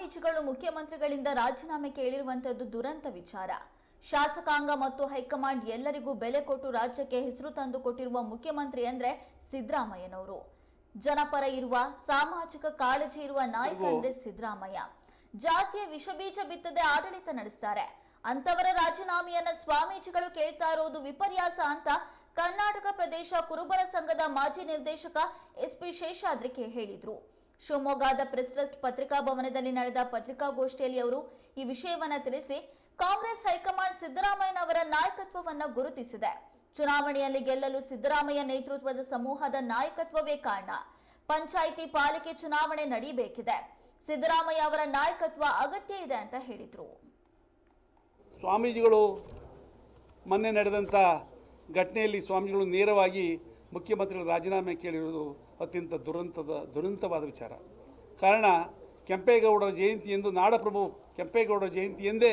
ಸ್ವಾಮೀಜಿಗಳು ಮುಖ್ಯಮಂತ್ರಿಗಳಿಂದ ರಾಜೀನಾಮೆ ಕೇಳಿರುವಂತದ್ದು ದುರಂತ ವಿಚಾರ. ಶಾಸಕಾಂಗ ಮತ್ತು ಹೈಕಮಾಂಡ್ ಎಲ್ಲರಿಗೂ ಬೆಲೆ ಕೊಟ್ಟು ರಾಜ್ಯಕ್ಕೆ ಹೆಸರು ತಂದು ಕೊಟ್ಟಿರುವ ಮುಖ್ಯಮಂತ್ರಿ ಅಂದ್ರೆ ಸಿದ್ದರಾಮಯ್ಯನವರು. ಜನಪರ ಇರುವ ಸಾಮಾಜಿಕ ಕಾಳಜಿ ಇರುವ ನಾಯಕ ಅಂದ್ರೆ ಸಿದ್ದರಾಮಯ್ಯ. ಜಾತಿಯ ವಿಷಬೀಜ ಬಿತ್ತದೆ ಆಡಳಿತ ನಡೆಸ್ತಾರೆ. ಅಂತವರ ರಾಜೀನಾಮೆಯನ್ನ ಸ್ವಾಮೀಜಿಗಳು ಕೇಳ್ತಾ ಇರೋದು ವಿಪರ್ಯಾಸ ಅಂತ ಕರ್ನಾಟಕ ಪ್ರದೇಶ ಕುರುಬರ ಸಂಘದ ಮಾಜಿ ನಿರ್ದೇಶಕ ಎಸ್ಪಿ ಶೇಷಾದ್ರಿಕೆ ಹೇಳಿದ್ರು. ಶಿವಮೊಗ್ಗದ ಪ್ರೆಸ್ ಟ್ರಸ್ಟ್ ಪತ್ರಿಕಾ ಭವನದಲ್ಲಿ ನಡೆದ ಪತ್ರಿಕಾಗೋಷ್ಠಿಯಲ್ಲಿ ಅವರು ಈ ವಿಷಯವನ್ನು ತಿಳಿಸಿ ಕಾಂಗ್ರೆಸ್ ಹೈಕಮಾಂಡ್ ಸಿದ್ದರಾಮಯ್ಯನವರ ನಾಯಕತ್ವವನ್ನು ಗುರುತಿಸಿದೆ. ಚುನಾವಣೆಯಲ್ಲಿ ಗೆಲ್ಲಲು ಸಿದ್ದರಾಮಯ್ಯ ನೇತೃತ್ವದ ಸಮೂಹದ ನಾಯಕತ್ವವೇ ಕಾರಣ. ಪಂಚಾಯಿತಿ ಪಾಲಿಕೆ ಚುನಾವಣೆ ನಡೀಬೇಕಿದೆ. ಸಿದ್ದರಾಮಯ್ಯ ಅವರ ನಾಯಕತ್ವ ಅಗತ್ಯ ಇದೆ ಅಂತ ಹೇಳಿದರು. ಸ್ವಾಮೀಜಿಗಳು ಮೊನ್ನೆ ನಡೆದಂಥ ಘಟನೆಯಲ್ಲಿ ಸ್ವಾಮಿಗಳು ನೇರವಾಗಿ ಮುಖ್ಯಮಂತ್ರಿಗಳ ರಾಜೀನಾಮೆ ಕೇಳಿರುವುದು ಅತ್ಯಂತ ದುರಂತದ, ದುರಂತವಾದ ವಿಚಾರ. ಕಾರಣ, ಕೆಂಪೇಗೌಡರ ಜಯಂತಿ ಎಂದು ನಾಡಪ್ರಭು ಕೆಂಪೇಗೌಡರ ಜಯಂತಿ ಎಂದೇ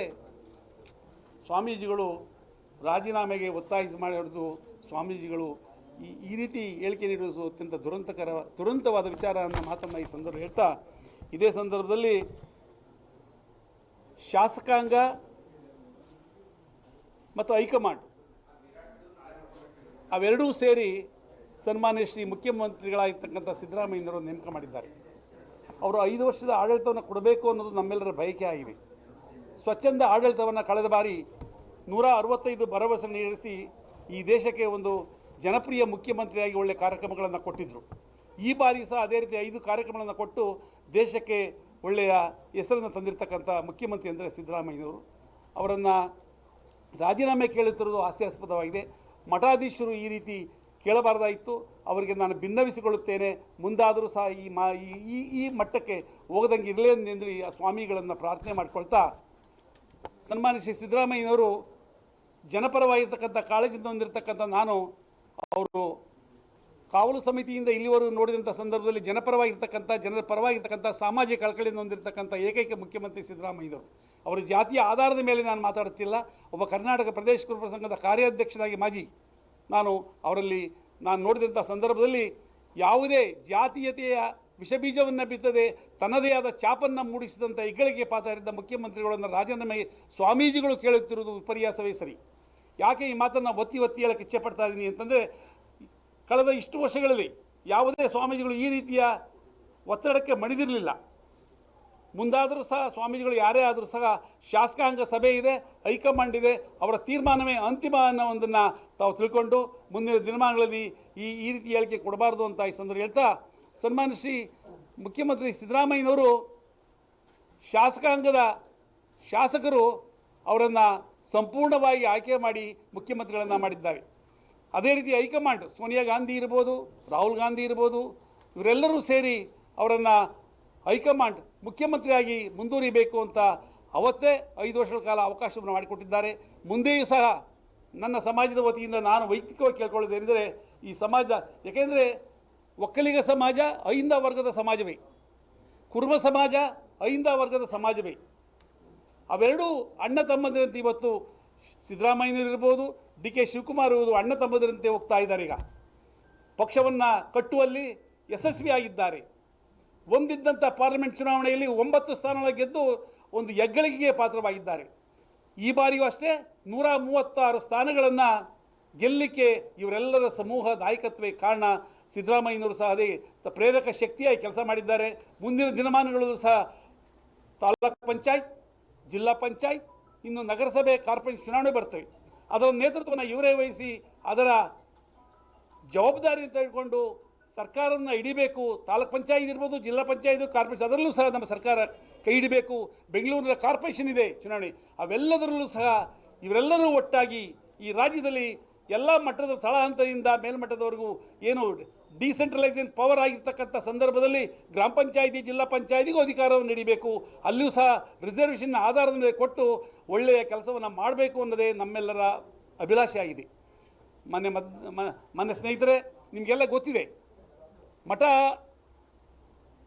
ಸ್ವಾಮೀಜಿಗಳು ರಾಜೀನಾಮೆಗೆ ಒತ್ತಾಯಿಸಿ ಮಾಡಿರೋದು ಸ್ವಾಮೀಜಿಗಳು ಈ ಈ ರೀತಿ ಹೇಳಿಕೆ ನೀಡುವುದು ಅತ್ಯಂತ ದುರಂತಕರ, ದುರಂತವಾದ ವಿಚಾರ ಅನ್ನೋ ಮಾತನ್ನು ಈ ಸಂದರ್ಭ ಹೇಳ್ತಾ, ಇದೇ ಸಂದರ್ಭದಲ್ಲಿ ಶಾಸಕಾಂಗ ಮತ್ತು ಹೈಕಮಾಂಡ್ ಅವೆರಡೂ ಸೇರಿ ಸನ್ಮಾನ್ಯ ಶ್ರೀ ಮುಖ್ಯಮಂತ್ರಿಗಳಾಗಿರ್ತಕ್ಕಂಥ ಸಿದ್ದರಾಮಯ್ಯನವರು ನೇಮಕ ಮಾಡಿದ್ದಾರೆ. ಅವರು ಐದು ವರ್ಷದ ಆಡಳಿತವನ್ನು ಕೊಡಬೇಕು ಅನ್ನೋದು ನಮ್ಮೆಲ್ಲರ ಬಯಕೆ ಆಗಿದೆ. ಸ್ವಚ್ಛಂದ ಆಡಳಿತವನ್ನು ಕಳೆದ ಬಾರಿ ನೂರ ಅರವತ್ತೈದು ಭರವಸೆ ನೀಡಿಸಿ ಈ ದೇಶಕ್ಕೆ ಒಂದು ಜನಪ್ರಿಯ ಮುಖ್ಯಮಂತ್ರಿಯಾಗಿ ಒಳ್ಳೆಯ ಕಾರ್ಯಕ್ರಮಗಳನ್ನು ಕೊಟ್ಟಿದ್ದರು ಈ ಬಾರಿ ಸಹ ಅದೇ ರೀತಿ ಐದು ಕಾರ್ಯಕ್ರಮಗಳನ್ನು ಕೊಟ್ಟು ದೇಶಕ್ಕೆ ಒಳ್ಳೆಯ ಹೆಸರನ್ನು ತಂದಿರತಕ್ಕಂಥ ಮುಖ್ಯಮಂತ್ರಿ ಅಂದರೆ ಸಿದ್ದರಾಮಯ್ಯನವರು. ಅವರನ್ನು ರಾಜೀನಾಮೆ ಕೇಳುತ್ತಿರುವುದು ಹಾಸ್ಯಾಸ್ಪದವಾಗಿದೆ. ಮಠಾಧೀಶರು ಈ ರೀತಿ ಕೇಳಬಾರ್ದಾಯಿತು. ಅವರಿಗೆ ನಾನು ಭಿನ್ನವಿಸಿಕೊಳ್ಳುತ್ತೇನೆ ಮುಂದಾದರೂ ಸಹ ಈ ಮಾ ಈ- ಈ ಮಟ್ಟಕ್ಕೆ ಹೋಗದಂಗೆ ಇರಲಿ ಎಂದು ಆ ಸ್ವಾಮಿಗಳನ್ನು ಪ್ರಾರ್ಥನೆ ಮಾಡಿಕೊಳ್ತಾ ಸನ್ಮಾನಿಸಿ ಸಿದ್ದರಾಮಯ್ಯನವರು ಜನಪರವಾಗಿರ್ತಕ್ಕಂಥ ಕಾಳಜಿಯಿಂದ ಹೊಂದಿರತಕ್ಕಂಥ ನಾನು, ಅವರು ಕಾವಲು ಸಮಿತಿಯಿಂದ ಇಲ್ಲಿವರೆಗೂ ನೋಡಿದಂಥ ಸಂದರ್ಭದಲ್ಲಿ ಜನಪರವಾಗಿರ್ತಕ್ಕಂಥ, ಜನರ ಪರವಾಗಿರ್ತಕ್ಕಂಥ ಸಾಮಾಜಿಕ ಕಳಕಳಿಯಿಂದ ಹೊಂದಿರತಕ್ಕಂಥ ಏಕೈಕ ಮುಖ್ಯಮಂತ್ರಿ ಸಿದ್ದರಾಮಯ್ಯನವರು. ಅವರ ಜಾತಿಯ ಆಧಾರದ ಮೇಲೆ ನಾನು ಮಾತಾಡುತ್ತಿಲ್ಲ. ಒಬ್ಬ ಕರ್ನಾಟಕ ಪ್ರದೇಶ ಕುರುಪ ಸಂಘದ ಕಾರ್ಯಾಧ್ಯಕ್ಷರಾಗಿ ಮಾಜಿ ನಾನು ಅವರಲ್ಲಿ, ನಾನು ನೋಡಿದಂಥ ಸಂದರ್ಭದಲ್ಲಿ ಯಾವುದೇ ಜಾತೀಯತೆಯ ವಿಷಬೀಜವನ್ನು ಬಿತ್ತದೆ, ತನ್ನದೇ ಆದ ಚಾಪನ್ನು ಮೂಡಿಸಿದಂಥ ಹೆಗ್ಗಳಿಕೆ ಪಾತ್ರರಿದ್ದ ಮುಖ್ಯಮಂತ್ರಿಗಳನ್ನು ರಾಜೀನಾಮೆ ಸ್ವಾಮೀಜಿಗಳು ಕೇಳುತ್ತಿರುವುದು ವಿಪರ್ಯಾಸವೇ ಸರಿ. ಯಾಕೆ ಈ ಮಾತನ್ನು ಒತ್ತಿ ಒತ್ತಿ ಹೇಳಕ್ಕೆ ಇಚ್ಛೆಪಡ್ತಾ ಇದ್ದೀನಿ ಅಂತಂದರೆ, ಕಳೆದ ಇಷ್ಟು ವರ್ಷಗಳಲ್ಲಿ ಯಾವುದೇ ಸ್ವಾಮೀಜಿಗಳು ಈ ರೀತಿಯ ಒತ್ತಡಕ್ಕೆ ಮಣಿದಿರಲಿಲ್ಲ. ಮುಂದಾದರೂ ಸಹ ಸ್ವಾಮೀಜಿಗಳು ಯಾರೇ ಆದರೂ ಸಹ ಶಾಸಕಾಂಗ ಸಭೆ ಇದೆ, ಹೈಕಮಾಂಡ್ ಇದೆ, ಅವರ ತೀರ್ಮಾನವೇ ಅಂತಿಮ ಅನ್ನೋ ಒಂದನ್ನು ತಾವು ತಿಳ್ಕೊಂಡು ಮುಂದಿನ ದಿನಮಾನಗಳಲ್ಲಿ ಈ ಈ ರೀತಿ ಹೇಳಿಕೆ ಕೊಡಬಾರ್ದು ಅಂತ ಈ ಸಂದರ್ಭ ಹೇಳ್ತಾ, ಸನ್ಮಾನ್ಯ ಶ್ರೀ ಮುಖ್ಯಮಂತ್ರಿ ಸಿದ್ದರಾಮಯ್ಯನವರು ಶಾಸಕಾಂಗದ ಶಾಸಕರು ಅವರನ್ನು ಸಂಪೂರ್ಣವಾಗಿ ಆಯ್ಕೆ ಮಾಡಿ ಮುಖ್ಯಮಂತ್ರಿಗಳನ್ನು ಮಾಡಿದ್ದಾರೆ. ಅದೇ ರೀತಿ ಹೈಕಮಾಂಡ್, ಸೋನಿಯಾ ಗಾಂಧಿ ಇರ್ಬೋದು, ರಾಹುಲ್ ಗಾಂಧಿ ಇರ್ಬೋದು, ಇವರೆಲ್ಲರೂ ಸೇರಿ ಅವರನ್ನು ಹೈಕಮಾಂಡ್ ಮುಖ್ಯಮಂತ್ರಿಯಾಗಿ ಮುಂದುವರಿಬೇಕು ಅಂತ ಅವತ್ತೇ ಐದು ವರ್ಷಗಳ ಕಾಲ ಅವಕಾಶವನ್ನು ಮಾಡಿಕೊಟ್ಟಿದ್ದಾರೆ. ಮುಂದೆಯೂ ಸಹ ನನ್ನ ಸಮಾಜದ ವತಿಯಿಂದ ನಾನು ವೈಯಕ್ತಿಕವಾಗಿ ಕೇಳ್ಕೊಳ್ಳೋದೇನೆಂದರೆ ಈ ಸಮಾಜ ಏಕೆಂದರೆ ಒಕ್ಕಲಿಗ ಸಮಾಜ ಐಂದ ವರ್ಗದ ಸಮಾಜವೇ. ಕುರುಬ ಸಮಾಜ ಐಂದ ವರ್ಗದ ಸಮಾಜವೇ. ಅವೆರಡೂ ಅಣ್ಣ ತಮ್ಮಂದಿರಂತೆ ಇವತ್ತು ಸಿದ್ದರಾಮಯ್ಯನಿರ್ಬೋದು ಡಿ ಕೆ ಶಿವಕುಮಾರ್ ಇರ್ಬೋದು, ಅಣ್ಣ ತಮ್ಮದಿರಂತೆ ಹೋಗ್ತಾ ಇದ್ದಾರೆ ಈಗ. ಪಕ್ಷವನ್ನು ಕಟ್ಟುವಲ್ಲಿ ಯಶಸ್ವಿಯಾಗಿದ್ದಾರೆ. ಒಂದಿದ್ದಂಥ ಪಾರ್ಲಿಮೆಂಟ್ ಚುನಾವಣೆಯಲ್ಲಿ ಒಂಬತ್ತು ಸ್ಥಾನಗಳ ಗೆದ್ದು ಒಂದು ಹೆಗ್ಗಳಿಕೆಗೆ ಪಾತ್ರವಾಗಿದ್ದಾರೆ. ಈ ಬಾರಿಯೂ ಅಷ್ಟೇ ನೂರ ಮೂವತ್ತಾರು ಸ್ಥಾನಗಳನ್ನು ಗೆಲ್ಲಿಕ್ಕೆ ಇವರೆಲ್ಲರ ಸಮೂಹ ನಾಯಕತ್ವೇ ಕಾರಣ ಸಿದ್ದರಾಮಯ್ಯನವರು ಸಹ ಅದೇ ಪ್ರೇರಕ ಶಕ್ತಿಯಾಗಿ ಕೆಲಸ ಮಾಡಿದ್ದಾರೆ. ಮುಂದಿನ ದಿನಮಾನಗಳಲ್ಲೂ ಸಹ ತಾಲೂಕು ಪಂಚಾಯತ್, ಜಿಲ್ಲಾ ಪಂಚಾಯತ್, ಇನ್ನು ನಗರಸಭೆ, ಕಾರ್ಪೊರೇಟ್ ಚುನಾವಣೆ ಬರ್ತವೆ. ಅದರ ನೇತೃತ್ವವನ್ನು ಇವರೇ ವಹಿಸಿ ಅದರ ಜವಾಬ್ದಾರಿ ತೆಗೆದುಕೊಂಡು ಸರ್ಕಾರವನ್ನು ಹಿಡಿಬೇಕು, ತಾಲೂಕ್ ಪಂಚಾಯತ್ ಇರ್ಬೋದು, ಜಿಲ್ಲಾ ಪಂಚಾಯತ್, ಕಾರ್ಪೊರೇಷನ್, ಅದರಲ್ಲೂ ಸಹ ನಮ್ಮ ಸರ್ಕಾರ ಕೈ ಹಿಡಿಬೇಕು. ಬೆಂಗಳೂರಿನ ಕಾರ್ಪೊರೇಷನ್ ಇದೆ ಚುನಾವಣೆ. ಅವೆಲ್ಲದರಲ್ಲೂ ಸಹ ಇವರೆಲ್ಲರೂ ಒಟ್ಟಾಗಿ ಈ ರಾಜ್ಯದಲ್ಲಿ ಎಲ್ಲ ಮಟ್ಟದ ತಳ ಹಂತದಿಂದ ಮೇಲ್ಮಟ್ಟದವರೆಗೂ ಏನು ಡಿಸೆಂಟ್ರಲೈಸೇಷನ್ ಪವರ್ ಆಗಿರ್ತಕ್ಕಂಥ ಸಂದರ್ಭದಲ್ಲಿ ಗ್ರಾಮ ಪಂಚಾಯತಿ, ಜಿಲ್ಲಾ ಪಂಚಾಯತಿಗೂ ಅಧಿಕಾರವನ್ನು ನೀಡಬೇಕು. ಅಲ್ಲಿಯೂ ಸಹ ರಿಸರ್ವೇಷನ್ ಆಧಾರದ ಮೇಲೆ ಕೊಟ್ಟು ಒಳ್ಳೆಯ ಕೆಲಸವನ್ನು ಮಾಡಬೇಕು ಅನ್ನೋದೇ ನಮ್ಮೆಲ್ಲರ ಅಭಿಲಾಷೆ ಆಗಿದೆ. ಮೊನ್ನೆ ಮದ್ ಮೊನ್ನೆ ಸ್ನೇಹಿತರೆ, ನಿಮಗೆಲ್ಲ ಗೊತ್ತಿದೆ. ಮಠ